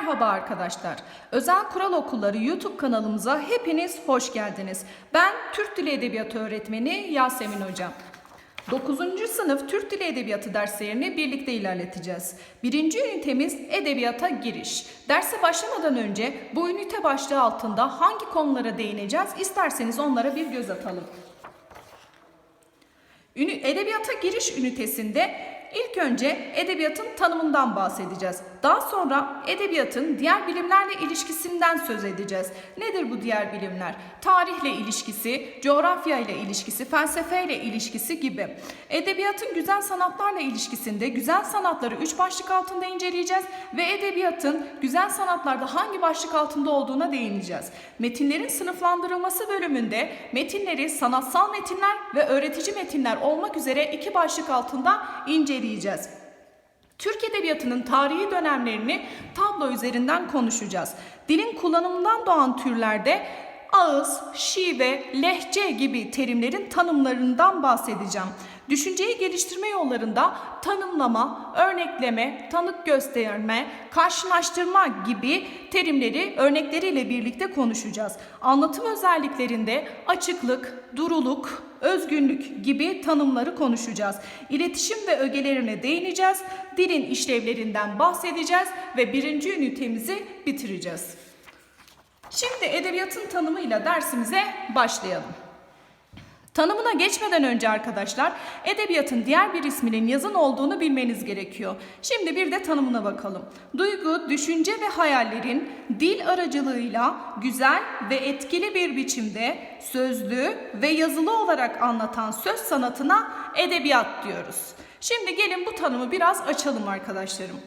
Merhaba arkadaşlar. Özel Kural Okulları YouTube kanalımıza hepiniz hoş geldiniz. Ben Türk Dili Edebiyatı öğretmeni Yasemin Hocam. 9. sınıf Türk Dili Edebiyatı derslerini birlikte ilerleteceğiz. Birinci ünitemiz Edebiyata Giriş. Derse başlamadan önce bu ünite başlığı altında hangi konulara değineceğiz isterseniz onlara bir göz atalım. Edebiyata giriş ünitesinde ilk önce edebiyatın tanımından bahsedeceğiz. Daha sonra edebiyatın diğer bilimlerle ilişkisinden söz edeceğiz. Nedir bu diğer bilimler? Tarihle ilişkisi, coğrafya ile ilişkisi, felsefe ile ilişkisi gibi. Edebiyatın güzel sanatlarla ilişkisinde güzel sanatları üç başlık altında inceleyeceğiz ve edebiyatın güzel sanatlarda hangi başlık altında olduğuna değineceğiz. Metinlerin sınıflandırılması bölümünde metinleri sanatsal metinler ve öğretici metinler olmak üzere iki başlık altında inceleyeceğiz. Türk Edebiyatı'nın tarihi dönemlerini tablo üzerinden konuşacağız. Dilin kullanımından doğan türlerde ağız, şive, lehçe gibi terimlerin tanımlarından bahsedeceğim. Düşünceyi geliştirme yollarında tanımlama, örnekleme, tanık gösterme, karşılaştırma gibi terimleri örnekleriyle birlikte konuşacağız. Anlatım özelliklerinde açıklık, duruluk, özgünlük gibi tanımları konuşacağız. İletişim ve ögelerine değineceğiz. Dilin işlevlerinden bahsedeceğiz ve birinci ünitemizi bitireceğiz. Şimdi edebiyatın tanımıyla dersimize başlayalım. Tanımına geçmeden önce arkadaşlar edebiyatın diğer bir isminin yazın olduğunu bilmeniz gerekiyor. Şimdi bir de tanımına bakalım. Duygu, düşünce ve hayallerin dil aracılığıyla güzel ve etkili bir biçimde sözlü ve yazılı olarak anlatan söz sanatına edebiyat diyoruz. Şimdi gelin bu tanımı biraz açalım arkadaşlarım.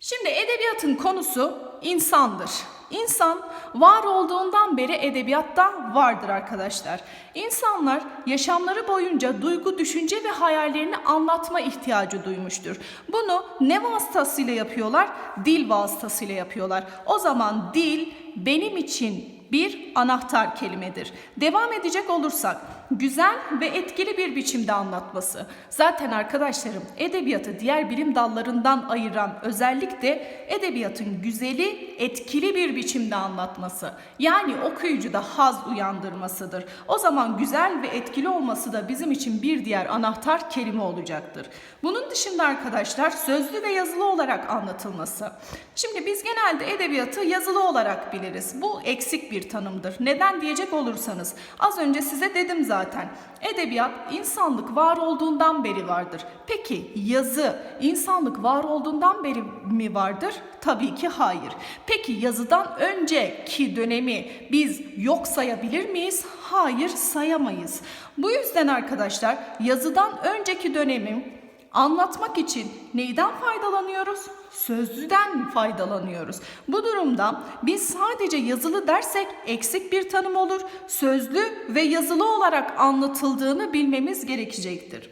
Şimdi edebiyatın konusu insandır. İnsan var olduğundan beri edebiyatta vardır arkadaşlar. İnsanlar yaşamları boyunca duygu, düşünce ve hayallerini anlatma ihtiyacı duymuştur. Bunu ne vasıtasıyla yapıyorlar? Dil vasıtasıyla yapıyorlar. O zaman dil benim için bir anahtar kelimedir. Devam edecek olursak güzel ve etkili bir biçimde anlatması. Zaten arkadaşlarım edebiyatı diğer bilim dallarından ayıran özellik de edebiyatın güzeli, etkili bir biçimde anlatması. Yani okuyucuda haz uyandırmasıdır. O zaman güzel ve etkili olması da bizim için bir diğer anahtar kelime olacaktır. Bunun dışında arkadaşlar sözlü ve yazılı olarak anlatılması. Şimdi biz genelde edebiyatı yazılı olarak biliriz. Bu eksik bir tanımdır. Neden diyecek olursanız az önce size dedim zaten. Edebiyat insanlık var olduğundan beri vardır. Peki yazı insanlık var olduğundan beri mi vardır? Tabii ki hayır. Peki yazıdan önceki dönemi biz yok sayabilir miyiz? Hayır sayamayız. Bu yüzden arkadaşlar yazıdan önceki dönemi anlatmak için neyden faydalanıyoruz? Sözlüden faydalanıyoruz. Bu durumda biz sadece yazılı dersek eksik bir tanım olur. Sözlü ve yazılı olarak anlatıldığını bilmemiz gerekecektir.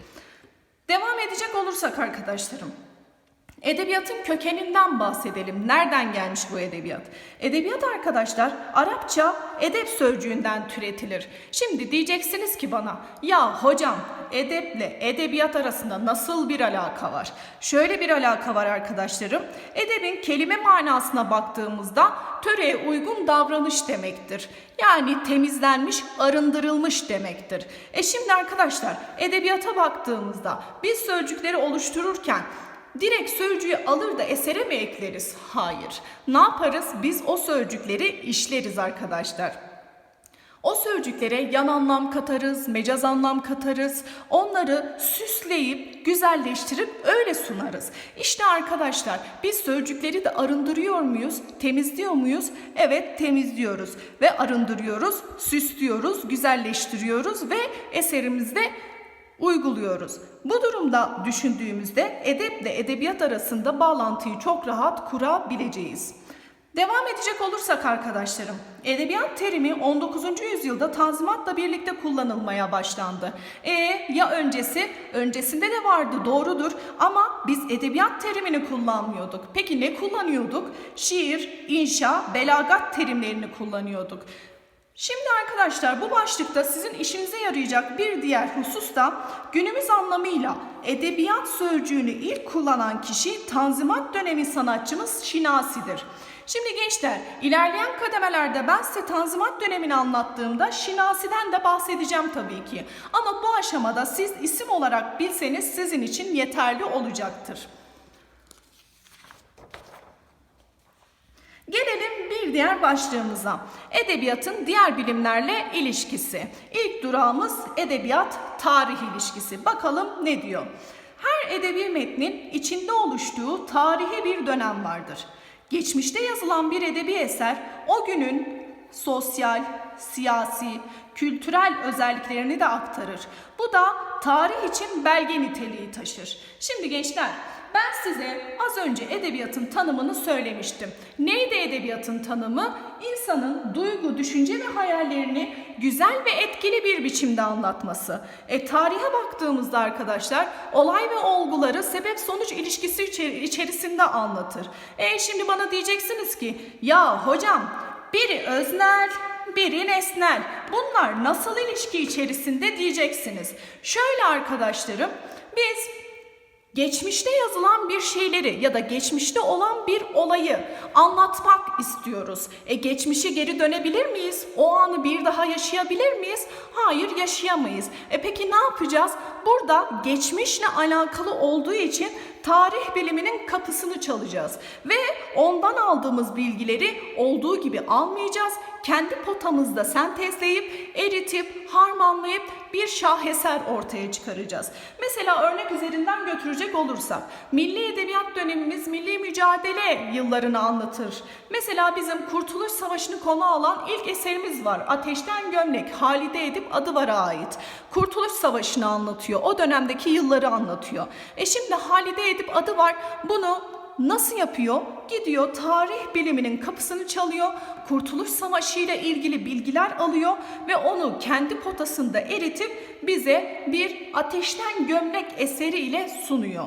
Devam edecek olursak arkadaşlarım. Edebiyatın kökeninden bahsedelim. Nereden gelmiş bu edebiyat? Edebiyat arkadaşlar Arapça edep sözcüğünden türetilir. Şimdi diyeceksiniz ki bana ya hocam edeple edebiyat arasında nasıl bir alaka var? Şöyle bir alaka var arkadaşlarım. Edebin kelime manasına baktığımızda töreye uygun davranış demektir. Yani temizlenmiş, arındırılmış demektir. E şimdi arkadaşlar edebiyata baktığımızda biz sözcükleri oluştururken Direkt sözcüğü alır da esere mi ekleriz? Hayır. Ne yaparız? Biz o sözcükleri işleriz arkadaşlar. O sözcüklere yan anlam katarız, mecaz anlam katarız. Onları süsleyip, güzelleştirip öyle sunarız. İşte arkadaşlar biz sözcükleri de arındırıyor muyuz, temizliyor muyuz? Evet temizliyoruz ve arındırıyoruz, süslüyoruz, güzelleştiriyoruz ve eserimizde uyguluyoruz. Bu durumda düşündüğümüzde edeple edebiyat arasında bağlantıyı çok rahat kurabileceğiz. Devam edecek olursak arkadaşlarım, edebiyat terimi 19. yüzyılda tanzimatla birlikte kullanılmaya başlandı. E ya öncesi? Öncesinde de vardı doğrudur ama biz edebiyat terimini kullanmıyorduk. Peki ne kullanıyorduk? Şiir, inşa, belagat terimlerini kullanıyorduk. Şimdi arkadaşlar bu başlıkta sizin işinize yarayacak bir diğer husus da günümüz anlamıyla edebiyat sözcüğünü ilk kullanan kişi Tanzimat dönemi sanatçımız Şinasi'dir. Şimdi gençler ilerleyen kademelerde ben size Tanzimat dönemini anlattığımda Şinasi'den de bahsedeceğim tabii ki. Ama bu aşamada siz isim olarak bilseniz sizin için yeterli olacaktır. Gelelim bir diğer başlığımıza. Edebiyatın diğer bilimlerle ilişkisi. İlk durağımız edebiyat tarih ilişkisi. Bakalım ne diyor? Her edebi metnin içinde oluştuğu tarihi bir dönem vardır. Geçmişte yazılan bir edebi eser o günün sosyal, siyasi, kültürel özelliklerini de aktarır. Bu da tarih için belge niteliği taşır. Şimdi gençler ben size az önce edebiyatın tanımını söylemiştim. Neydi edebiyatın tanımı? İnsanın duygu, düşünce ve hayallerini güzel ve etkili bir biçimde anlatması. E tarihe baktığımızda arkadaşlar olay ve olguları sebep sonuç ilişkisi içer- içerisinde anlatır. E şimdi bana diyeceksiniz ki ya hocam biri öznel, biri nesnel. Bunlar nasıl ilişki içerisinde diyeceksiniz. Şöyle arkadaşlarım biz geçmişte yazılan bir şeyleri ya da geçmişte olan bir olayı anlatmak istiyoruz. E geçmişe geri dönebilir miyiz? O anı bir daha yaşayabilir miyiz? Hayır yaşayamayız. E peki ne yapacağız? Burada geçmişle alakalı olduğu için tarih biliminin kapısını çalacağız ve ondan aldığımız bilgileri olduğu gibi almayacağız. Kendi potamızda sentezleyip, eritip, harmanlayıp bir şaheser ortaya çıkaracağız. Mesela örnek üzerinden götürecek olursak, milli edebiyat dönemimiz milli mücadele yıllarını anlatır. Mesela bizim Kurtuluş Savaşı'nı konu alan ilk eserimiz var. Ateşten Gömlek, Halide Edip Adıvar'a ait. Kurtuluş Savaşı'nı anlatıyor. O dönemdeki yılları anlatıyor. E şimdi Halide Edip Adıvar bunu Nasıl yapıyor? Gidiyor tarih biliminin kapısını çalıyor, Kurtuluş Savaşı ile ilgili bilgiler alıyor ve onu kendi potasında eritip bize bir ateşten gömlek eseri ile sunuyor.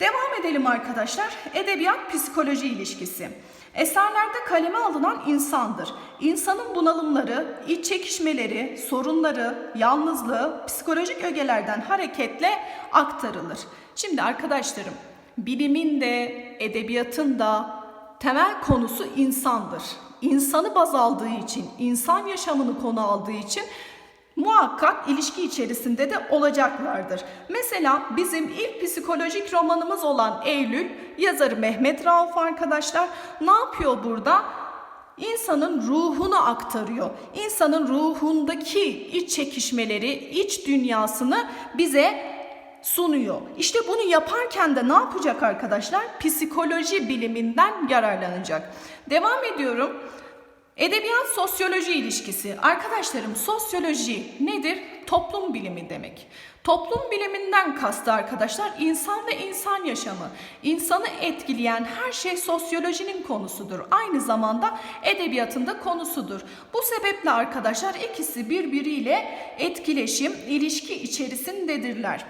Devam edelim arkadaşlar. Edebiyat psikoloji ilişkisi. Eserlerde kaleme alınan insandır. İnsanın bunalımları, iç çekişmeleri, sorunları, yalnızlığı psikolojik ögelerden hareketle aktarılır. Şimdi arkadaşlarım, bilimin de, edebiyatın da temel konusu insandır. İnsanı baz aldığı için, insan yaşamını konu aldığı için muhakkak ilişki içerisinde de olacaklardır. Mesela bizim ilk psikolojik romanımız olan Eylül, yazarı Mehmet Rauf arkadaşlar ne yapıyor burada? İnsanın ruhunu aktarıyor. İnsanın ruhundaki iç çekişmeleri, iç dünyasını bize sunuyor. İşte bunu yaparken de ne yapacak arkadaşlar? Psikoloji biliminden yararlanacak. Devam ediyorum. Edebiyat sosyoloji ilişkisi. Arkadaşlarım sosyoloji nedir? Toplum bilimi demek. Toplum biliminden kastı arkadaşlar insan ve insan yaşamı. İnsanı etkileyen her şey sosyolojinin konusudur. Aynı zamanda edebiyatında konusudur. Bu sebeple arkadaşlar ikisi birbiriyle etkileşim, ilişki içerisindedirler.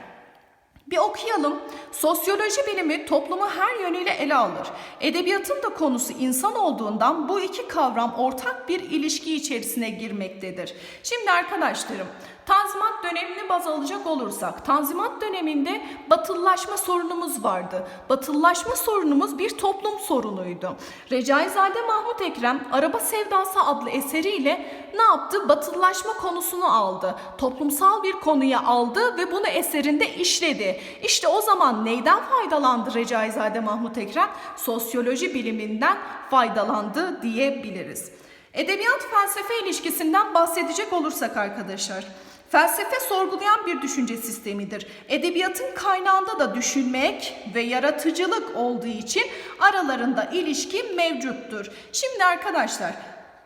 Bir okuyalım. Sosyoloji bilimi toplumu her yönüyle ele alır. Edebiyatın da konusu insan olduğundan bu iki kavram ortak bir ilişki içerisine girmektedir. Şimdi arkadaşlarım, Tanzimat dönemini baz alacak olursak, Tanzimat döneminde batıllaşma sorunumuz vardı. Batıllaşma sorunumuz bir toplum sorunuydu. Recaizade Mahmut Ekrem Araba Sevdası adlı eseriyle ne yaptı? Batıllaşma konusunu aldı. Toplumsal bir konuya aldı ve bunu eserinde işledi. İşte o zaman neyden faydalandı Recaizade Mahmut Ekrem? Sosyoloji biliminden faydalandı diyebiliriz. Edebiyat felsefe ilişkisinden bahsedecek olursak arkadaşlar. Felsefe sorgulayan bir düşünce sistemidir. Edebiyatın kaynağında da düşünmek ve yaratıcılık olduğu için aralarında ilişki mevcuttur. Şimdi arkadaşlar,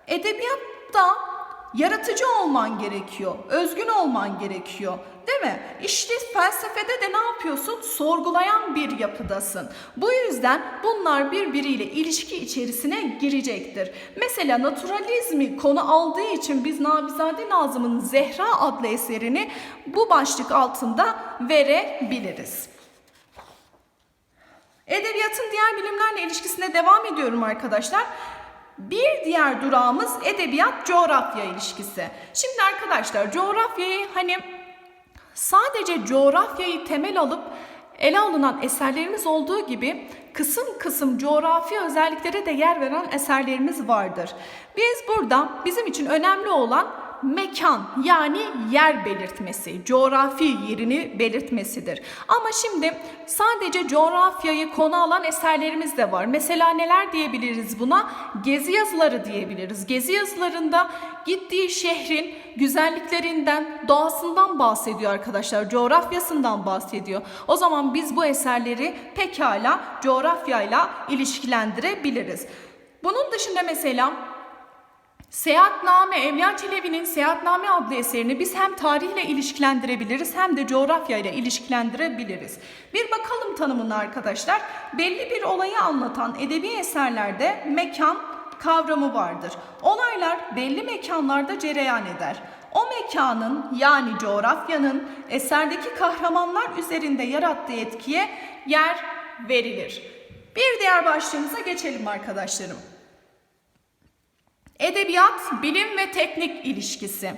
edebiyatta yaratıcı olman gerekiyor, özgün olman gerekiyor. Değil mi? İşte felsefede de ne yapıyorsun? Sorgulayan bir yapıdasın. Bu yüzden bunlar birbiriyle ilişki içerisine girecektir. Mesela naturalizmi konu aldığı için biz Nabizade Nazım'ın Zehra adlı eserini bu başlık altında verebiliriz. Edebiyatın diğer bilimlerle ilişkisine devam ediyorum arkadaşlar. Bir diğer durağımız edebiyat coğrafya ilişkisi. Şimdi arkadaşlar coğrafyayı hani sadece coğrafyayı temel alıp ele alınan eserlerimiz olduğu gibi kısım kısım coğrafi özelliklere de yer veren eserlerimiz vardır. Biz burada bizim için önemli olan mekan yani yer belirtmesi, coğrafi yerini belirtmesidir. Ama şimdi sadece coğrafyayı konu alan eserlerimiz de var. Mesela neler diyebiliriz buna? Gezi yazıları diyebiliriz. Gezi yazılarında gittiği şehrin güzelliklerinden, doğasından bahsediyor arkadaşlar. Coğrafyasından bahsediyor. O zaman biz bu eserleri pekala coğrafyayla ilişkilendirebiliriz. Bunun dışında mesela Seyahatname, Evliya Çelebi'nin Seyahatname adlı eserini biz hem tarihle ilişkilendirebiliriz hem de coğrafyayla ilişkilendirebiliriz. Bir bakalım tanımına arkadaşlar. Belli bir olayı anlatan edebi eserlerde mekan kavramı vardır. Olaylar belli mekanlarda cereyan eder. O mekanın yani coğrafyanın eserdeki kahramanlar üzerinde yarattığı etkiye yer verilir. Bir diğer başlığımıza geçelim arkadaşlarım. Edebiyat, bilim ve teknik ilişkisi.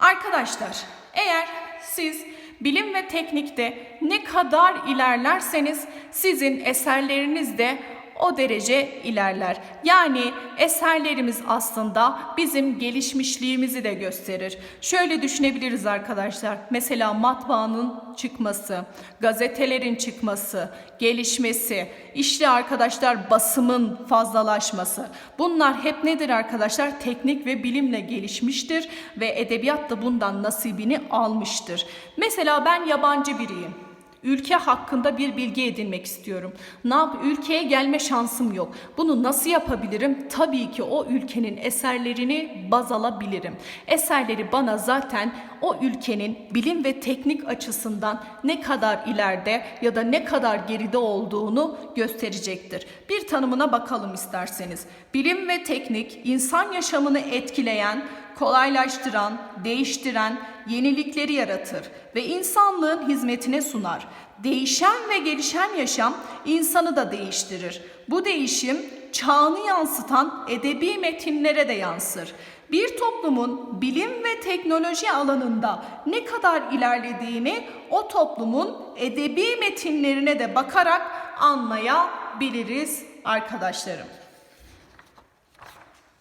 Arkadaşlar, eğer siz bilim ve teknikte ne kadar ilerlerseniz sizin eserleriniz de o derece ilerler. Yani eserlerimiz aslında bizim gelişmişliğimizi de gösterir. Şöyle düşünebiliriz arkadaşlar. Mesela matbaanın çıkması, gazetelerin çıkması, gelişmesi, işte arkadaşlar basımın fazlalaşması. Bunlar hep nedir arkadaşlar? Teknik ve bilimle gelişmiştir ve edebiyat da bundan nasibini almıştır. Mesela ben yabancı biriyim. Ülke hakkında bir bilgi edinmek istiyorum. Ne yap? Ülkeye gelme şansım yok. Bunu nasıl yapabilirim? Tabii ki o ülkenin eserlerini baz alabilirim. Eserleri bana zaten o ülkenin bilim ve teknik açısından ne kadar ileride ya da ne kadar geride olduğunu gösterecektir. Bir tanımına bakalım isterseniz. Bilim ve teknik insan yaşamını etkileyen, kolaylaştıran, değiştiren, yenilikleri yaratır ve insanlığın hizmetine sunar. Değişen ve gelişen yaşam insanı da değiştirir. Bu değişim çağını yansıtan edebi metinlere de yansır. Bir toplumun bilim ve teknoloji alanında ne kadar ilerlediğini o toplumun edebi metinlerine de bakarak anlayabiliriz arkadaşlarım.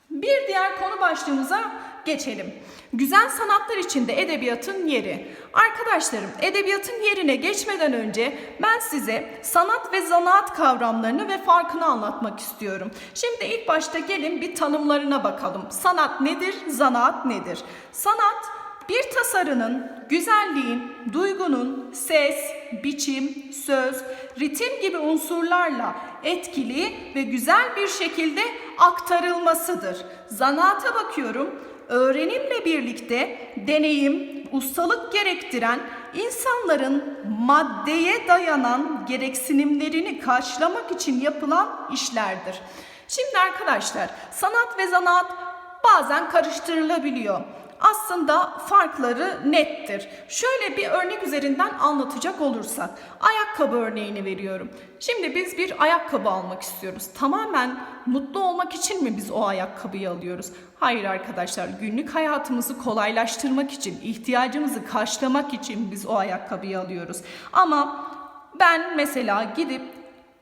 Bir diğer konu başlığımıza geçelim. Güzel sanatlar içinde edebiyatın yeri. Arkadaşlarım, edebiyatın yerine geçmeden önce ben size sanat ve zanaat kavramlarını ve farkını anlatmak istiyorum. Şimdi ilk başta gelin bir tanımlarına bakalım. Sanat nedir, zanaat nedir? Sanat bir tasarının, güzelliğin, duygunun, ses, biçim, söz, ritim gibi unsurlarla etkili ve güzel bir şekilde aktarılmasıdır. Zanaata bakıyorum. Öğrenimle birlikte deneyim, ustalık gerektiren insanların maddeye dayanan gereksinimlerini karşılamak için yapılan işlerdir. Şimdi arkadaşlar sanat ve zanaat bazen karıştırılabiliyor aslında farkları nettir. Şöyle bir örnek üzerinden anlatacak olursak, ayakkabı örneğini veriyorum. Şimdi biz bir ayakkabı almak istiyoruz. Tamamen mutlu olmak için mi biz o ayakkabıyı alıyoruz? Hayır arkadaşlar, günlük hayatımızı kolaylaştırmak için, ihtiyacımızı karşılamak için biz o ayakkabıyı alıyoruz. Ama ben mesela gidip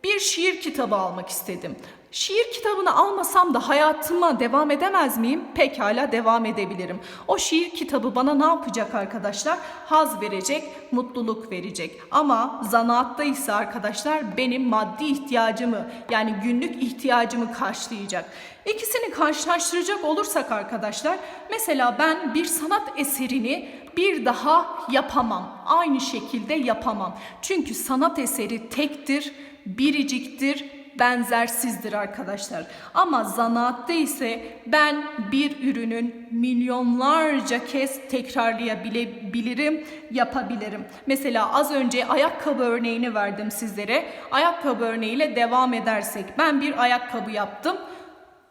bir şiir kitabı almak istedim. Şiir kitabını almasam da hayatıma devam edemez miyim? Pekala devam edebilirim. O şiir kitabı bana ne yapacak arkadaşlar? Haz verecek, mutluluk verecek. Ama zanaatta ise arkadaşlar benim maddi ihtiyacımı yani günlük ihtiyacımı karşılayacak. İkisini karşılaştıracak olursak arkadaşlar mesela ben bir sanat eserini bir daha yapamam. Aynı şekilde yapamam. Çünkü sanat eseri tektir, biriciktir, benzersizdir arkadaşlar. Ama zanaatta ise ben bir ürünün milyonlarca kez tekrarlayabilirim, yapabilirim. Mesela az önce ayakkabı örneğini verdim sizlere. Ayakkabı örneğiyle devam edersek ben bir ayakkabı yaptım.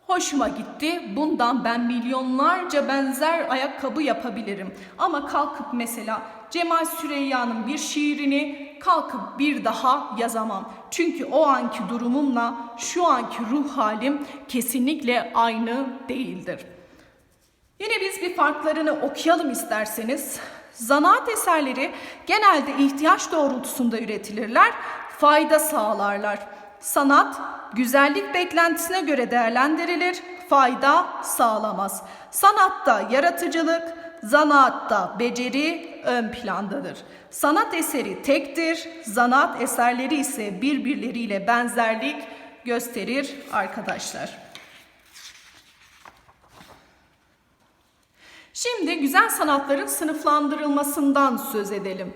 Hoşuma gitti. Bundan ben milyonlarca benzer ayakkabı yapabilirim. Ama kalkıp mesela Cemal Süreyya'nın bir şiirini kalkıp bir daha yazamam. Çünkü o anki durumumla şu anki ruh halim kesinlikle aynı değildir. Yine biz bir farklarını okuyalım isterseniz. Zanaat eserleri genelde ihtiyaç doğrultusunda üretilirler, fayda sağlarlar. Sanat, güzellik beklentisine göre değerlendirilir, fayda sağlamaz. Sanatta yaratıcılık, zanaatta beceri ön plandadır. Sanat eseri tektir, zanaat eserleri ise birbirleriyle benzerlik gösterir arkadaşlar. Şimdi güzel sanatların sınıflandırılmasından söz edelim.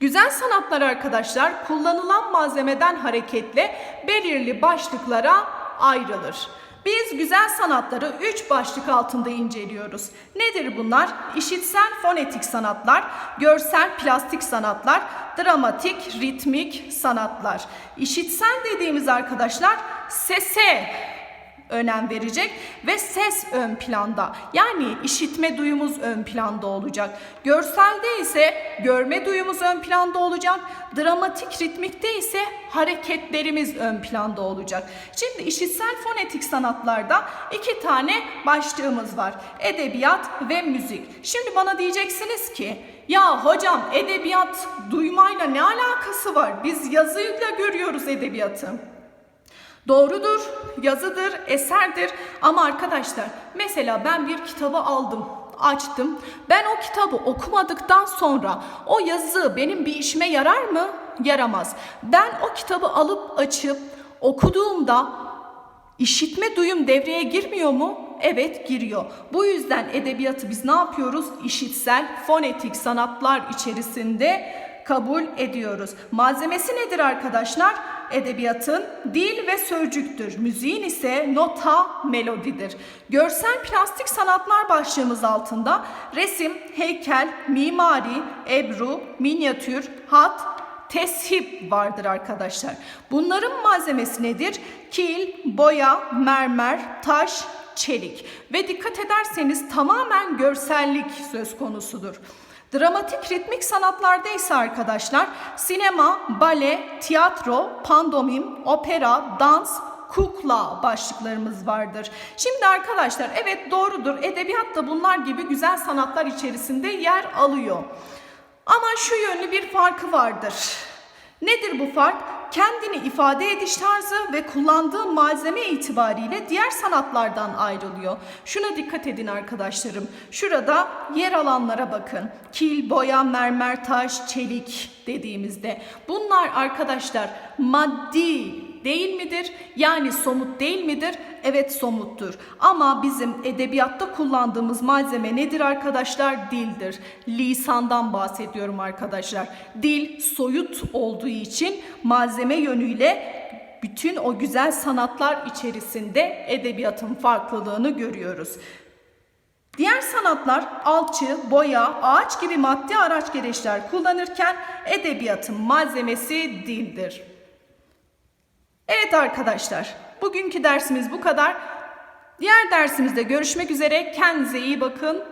Güzel sanatlar arkadaşlar kullanılan malzemeden hareketle belirli başlıklara ayrılır. Biz güzel sanatları üç başlık altında inceliyoruz. Nedir bunlar? İşitsel fonetik sanatlar, görsel plastik sanatlar, dramatik ritmik sanatlar. İşitsel dediğimiz arkadaşlar sese önem verecek ve ses ön planda. Yani işitme duyumuz ön planda olacak. Görselde ise görme duyumuz ön planda olacak. Dramatik ritmikte ise hareketlerimiz ön planda olacak. Şimdi işitsel fonetik sanatlarda iki tane başlığımız var. Edebiyat ve müzik. Şimdi bana diyeceksiniz ki ya hocam edebiyat duymayla ne alakası var? Biz yazıyla görüyoruz edebiyatı. Doğrudur, yazıdır, eserdir ama arkadaşlar mesela ben bir kitabı aldım, açtım. Ben o kitabı okumadıktan sonra o yazı benim bir işime yarar mı? Yaramaz. Ben o kitabı alıp açıp okuduğumda işitme duyum devreye girmiyor mu? Evet giriyor. Bu yüzden edebiyatı biz ne yapıyoruz? İşitsel, fonetik sanatlar içerisinde kabul ediyoruz. Malzemesi nedir arkadaşlar? Edebiyatın dil ve sözcüktür. Müziğin ise nota, melodidir. Görsel plastik sanatlar başlığımız altında resim, heykel, mimari, ebru, minyatür, hat, teship vardır arkadaşlar. Bunların malzemesi nedir? Kil, boya, mermer, taş, çelik. Ve dikkat ederseniz tamamen görsellik söz konusudur. Dramatik ritmik sanatlarda ise arkadaşlar sinema, bale, tiyatro, pandomim, opera, dans, kukla başlıklarımız vardır. Şimdi arkadaşlar evet doğrudur edebiyat da bunlar gibi güzel sanatlar içerisinde yer alıyor. Ama şu yönlü bir farkı vardır. Nedir bu fark? Kendini ifade ediş tarzı ve kullandığı malzeme itibariyle diğer sanatlardan ayrılıyor. Şuna dikkat edin arkadaşlarım. Şurada yer alanlara bakın. Kil, boya, mermer, taş, çelik dediğimizde. Bunlar arkadaşlar maddi değil midir? Yani somut değil midir? Evet somuttur. Ama bizim edebiyatta kullandığımız malzeme nedir arkadaşlar? Dildir. Lisandan bahsediyorum arkadaşlar. Dil soyut olduğu için malzeme yönüyle bütün o güzel sanatlar içerisinde edebiyatın farklılığını görüyoruz. Diğer sanatlar alçı, boya, ağaç gibi maddi araç gereçler kullanırken edebiyatın malzemesi dildir. Evet arkadaşlar, bugünkü dersimiz bu kadar. Diğer dersimizde görüşmek üzere. Kendinize iyi bakın.